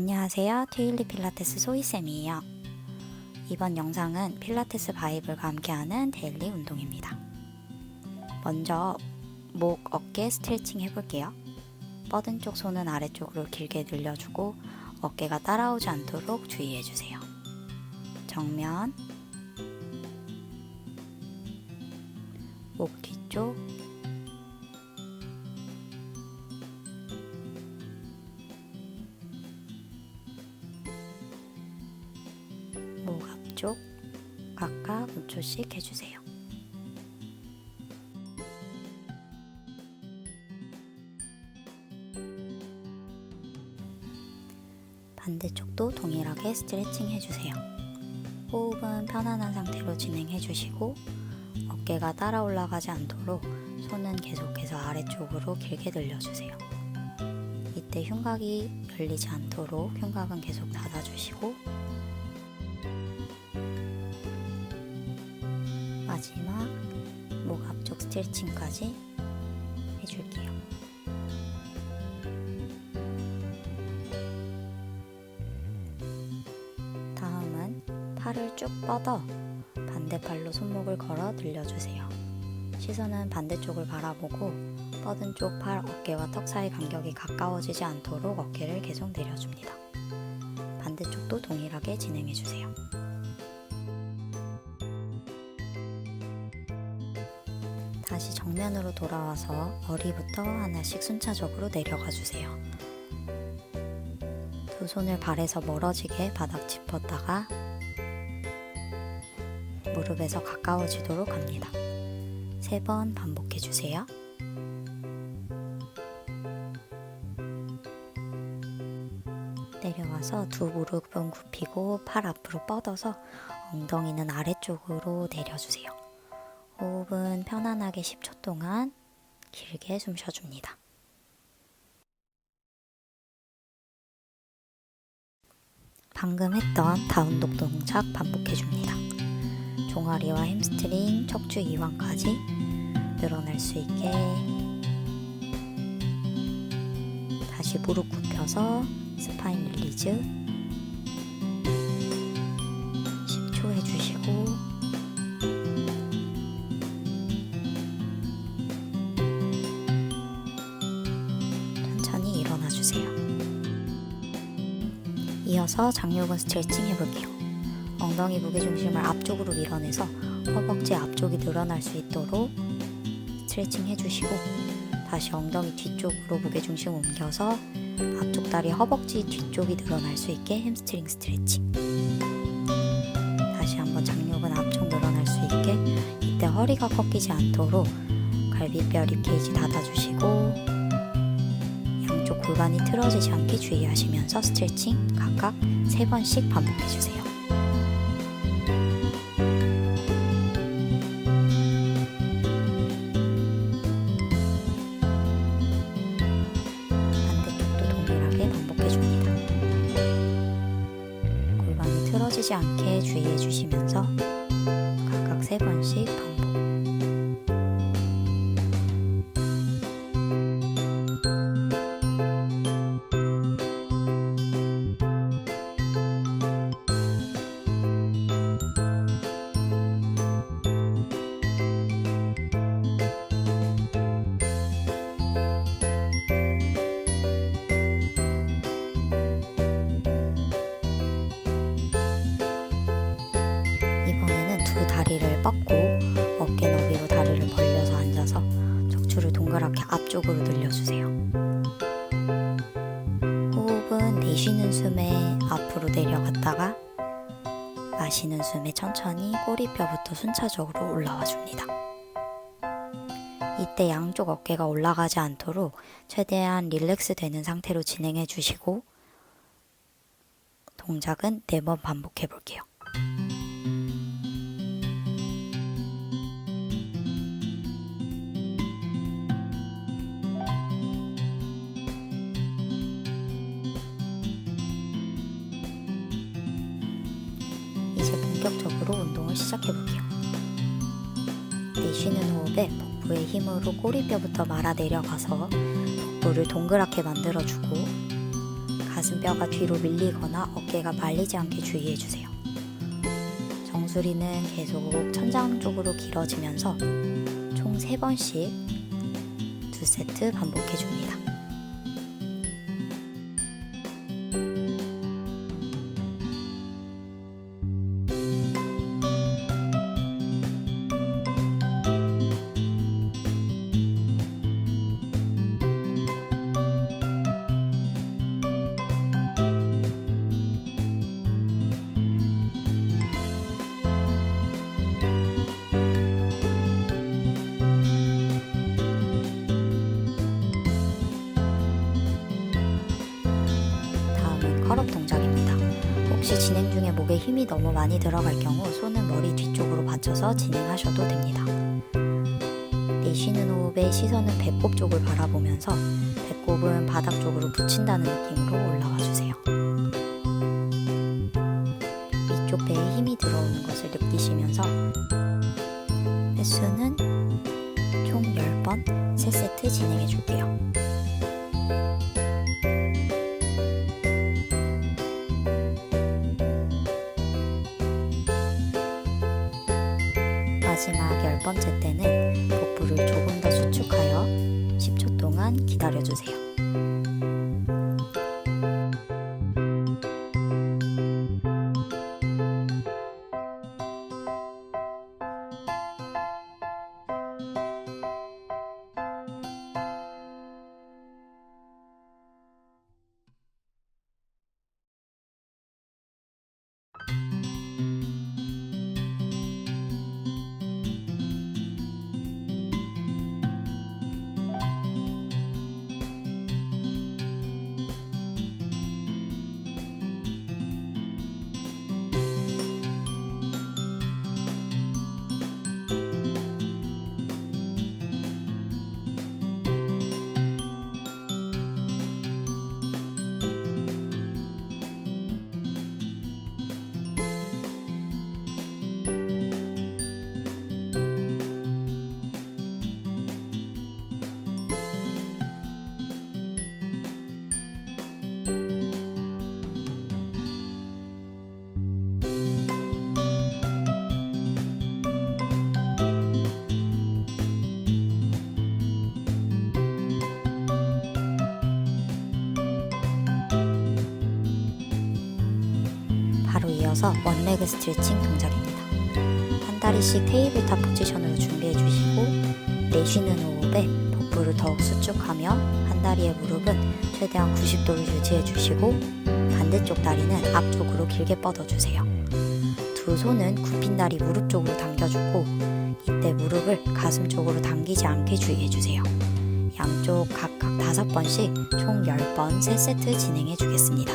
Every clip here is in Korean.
안녕하세요. 트윌리 필라테스 소희쌤이에요. 이번 영상은 필라테스 바이블과 함께하는 데일리 운동입니다. 먼저 목, 어깨 스트레칭 해볼게요. 뻗은 쪽 손은 아래쪽으로 길게 늘려주고 어깨가 따라오지 않도록 주의해주세요. 정면 목 뒤 5초씩 해주세요. 반대쪽도 동일하게 스트레칭 해주세요. 호흡은 편안한 상태로 진행해 주시고 어깨가 따라 올라가지 않도록 손은 계속해서 아래쪽으로 길게 늘려주세요. 이때 흉곽이 열리지 않도록 흉곽은 계속 닫아주시고 스트레칭까지 해줄게요. 다음은 팔을 쭉 뻗어 반대팔로 손목을 걸어 늘려주세요. 시선은 반대쪽을 바라보고 뻗은 쪽 팔 어깨와 턱 사이 간격이 가까워지지 않도록 어깨를 계속 내려줍니다. 반대쪽도 동일하게 진행해주세요. 정면으로 돌아와서 머리부터 하나씩 순차적으로 내려가 주세요. 두 손을 발에서 멀어지게 바닥 짚었다가 무릎에서 가까워지도록 합니다. 세 번 반복해 주세요. 내려와서 두 무릎은 굽히고 팔 앞으로 뻗어서 엉덩이는 아래쪽으로 내려주세요. 호흡은 편안하게 10초 동안 길게 숨 쉬어줍니다. 방금 했던 다운독 동작 반복해줍니다. 종아리와 햄스트링, 척추 이완까지 늘어날 수 있게 다시 무릎 굽혀서 스파인 릴리즈 이어서 장요근 스트레칭 해볼게요. 엉덩이 무게중심을 앞쪽으로 밀어내서 허벅지 앞쪽이 늘어날 수 있도록 스트레칭 해주시고 다시 엉덩이 뒤쪽으로 무게중심 옮겨서 앞쪽 다리 허벅지 뒤쪽이 늘어날 수 있게 햄스트링 스트레칭 다시 한번 장요근 앞쪽 늘어날 수 있게 이때 허리가 꺾이지 않도록 갈비뼈 립케이지 닫아주시고 골반이 틀어지지 않게 주의하시면서 스트레칭 각각 3번씩 반복해주세요. 반대쪽도 동일하게 반복해줍니다. 골반이 틀어지지 않게 주의해주시면 쉬는 숨에 앞으로 내려갔다가 마시는 숨에 천천히 꼬리뼈부터 순차적으로 올라와 줍니다. 이때 양쪽 어깨가 올라가지 않도록 최대한 릴렉스 되는 상태로 진행해 주시고 동작은 4번 반복해 볼게요. 시작해 볼게요. 내쉬는 호흡에 복부의 힘으로 꼬리뼈부터 말아 내려가서 복부를 동그랗게 만들어주고 가슴뼈가 뒤로 밀리거나 어깨가 말리지 않게 주의해주세요. 정수리는 계속 천장 쪽으로 길어지면서 총 3번씩 두 세트 반복해줍니다. 목에 힘이 너무 많이 들어갈 경우 손은 머리 뒤쪽으로 받쳐서 진행하셔도 됩니다. 내쉬는 호흡에 시선은 배꼽 쪽을 바라보면서 배꼽은 바닥 쪽으로 붙인다는 느낌으로 올라와 주세요. 위쪽 배에 힘이 들어오는 것을 느끼시면서 횟수는 총 10번 3세트 진행해 줄게요. 이어서 원레그 스트레칭 동작입니다. 한 다리씩 테이블탑 포지션으로 준비해 주시고 내쉬는 호흡에 복부를 더욱 수축하며 한 다리의 무릎은 최대한 90도를 유지해 주시고 반대쪽 다리는 앞쪽으로 길게 뻗어 주세요. 두 손은 굽힌 다리 무릎 쪽으로 당겨주고 이때 무릎을 가슴 쪽으로 당기지 않게 주의해 주세요. 양쪽 각각 다섯 번씩 총 10번 3세트 진행해 주겠습니다.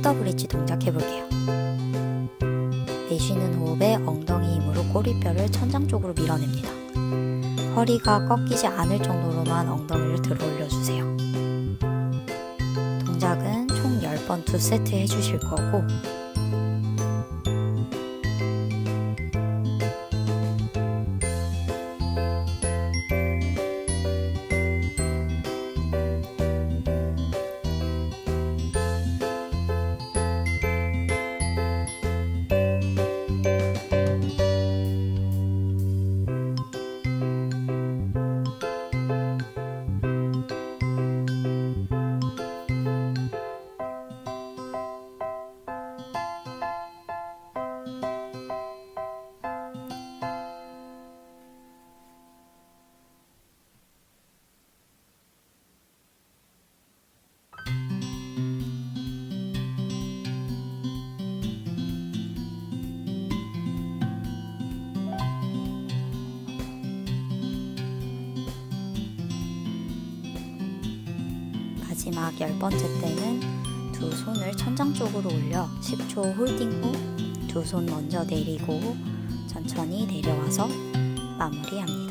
숄더 브릿지 동작 해볼게요. 내쉬는 호흡에 엉덩이 힘으로 꼬리뼈를 천장 쪽으로 밀어냅니다. 허리가 꺾이지 않을 정도로만 엉덩이를 들어 올려주세요. 동작은 총 10번 2세트 해주실 거고 마지막 열 번째 때는 두 손을 천장 쪽으로 올려 10초 홀딩 후 두 손 먼저 내리고 천천히 내려와서 마무리합니다.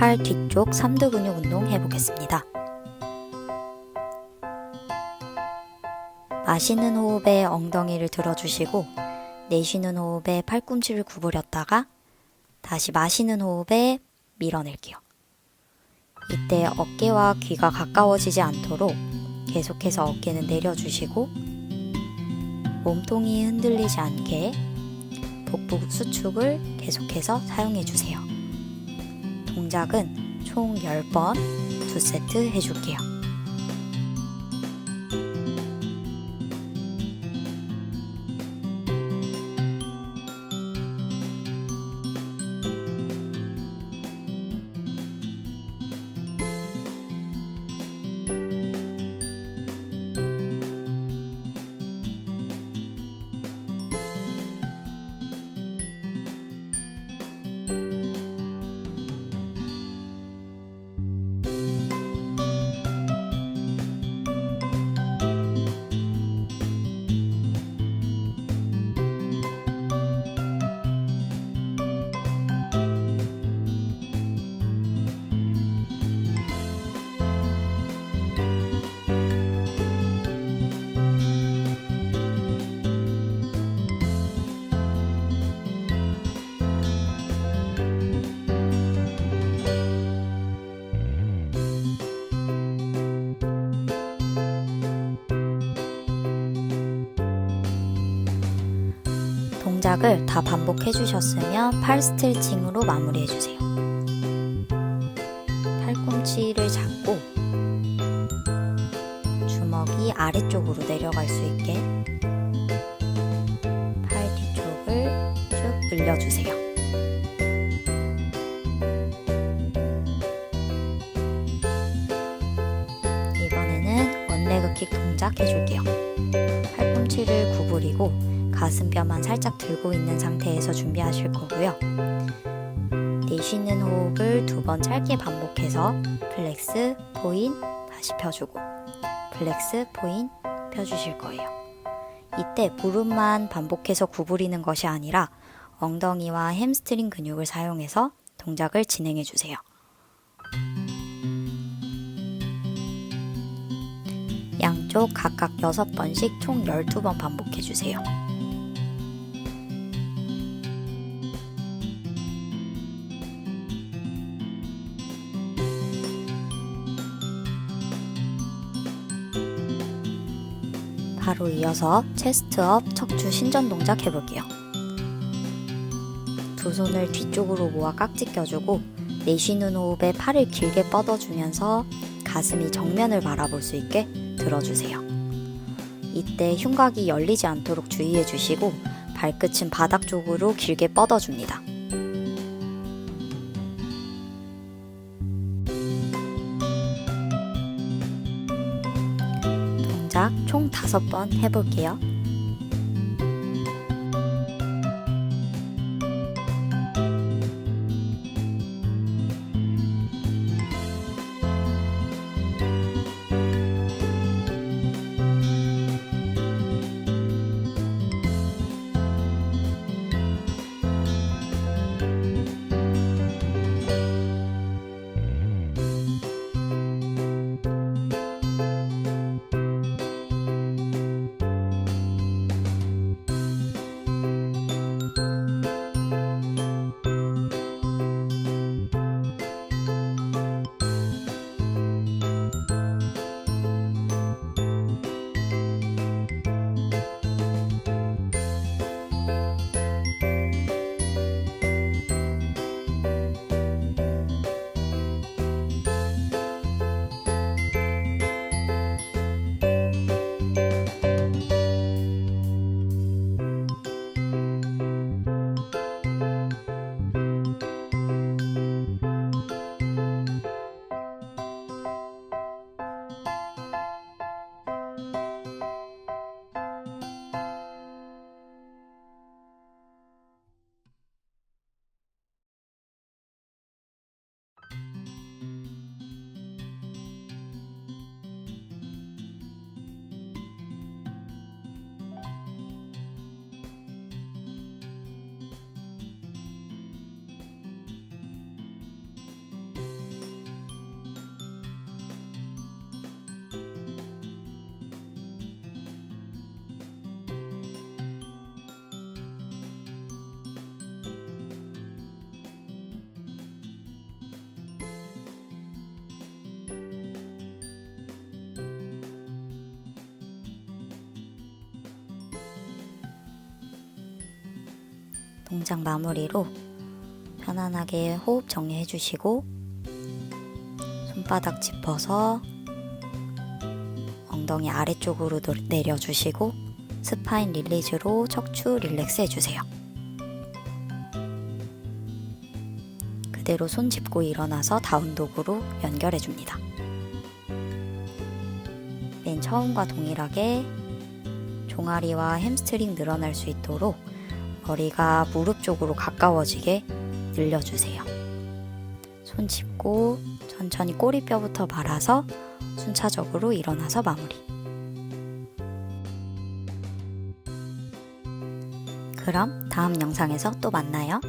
팔 뒤쪽 삼두 근육 운동 해보겠습니다. 마시는 호흡에 엉덩이를 들어주시고 내쉬는 호흡에 팔꿈치를 구부렸다가 다시 마시는 호흡에 밀어낼게요. 이때 어깨와 귀가 가까워지지 않도록 계속해서 어깨는 내려주시고 몸통이 흔들리지 않게 복부 수축을 계속해서 사용해 주세요. 동작은 총 10번 2세트 해줄게요. 동작을 다 반복해 주셨으면 팔 스트레칭으로 마무리해 주세요. 팔꿈치를 잡고 주먹이 아래쪽으로 내려갈 수 있게 팔 뒤쪽을 쭉 늘려주세요. 이번에는 킥 동작 해줄게요. 팔꿈치를 구부리고 가슴뼈만 살짝 들고 있는 상태에서 준비하실 거고요. 내쉬는 호흡을 두 번 짧게 반복해서 플렉스, 포인, 다시 펴주고 플렉스, 포인, 펴주실 거예요. 이때 무릎만 반복해서 구부리는 것이 아니라 엉덩이와 햄스트링 근육을 사용해서 동작을 진행해 주세요. 양쪽 각각 6번씩 총 12번 반복해 주세요. 바로 이어서 체스트업 척추 신전 동작 해볼게요. 두 손을 뒤쪽으로 모아 깍지 껴주고 내쉬는 호흡에 팔을 길게 뻗어주면서 가슴이 정면을 바라볼 수 있게 들어주세요. 이때 흉곽이 열리지 않도록 주의해 주시고 발끝은 바닥 쪽으로 길게 뻗어줍니다. 다섯 번 해볼게요. 동작 마무리로 편안하게 호흡 정리해 주시고 손바닥 짚어서 엉덩이 아래쪽으로 노- 내려주시고 스파인 릴리즈로 척추 릴렉스 해주세요. 그대로 손 짚고 일어나서 다운독으로 연결해 줍니다. 맨 처음과 동일하게 종아리와 햄스트링 늘어날 수 있도록 머리가 무릎 쪽으로 가까워지게 늘려주세요. 손 짚고 천천히 꼬리뼈부터 말아서 순차적으로 일어나서 마무리. 그럼 다음 영상에서 또 만나요.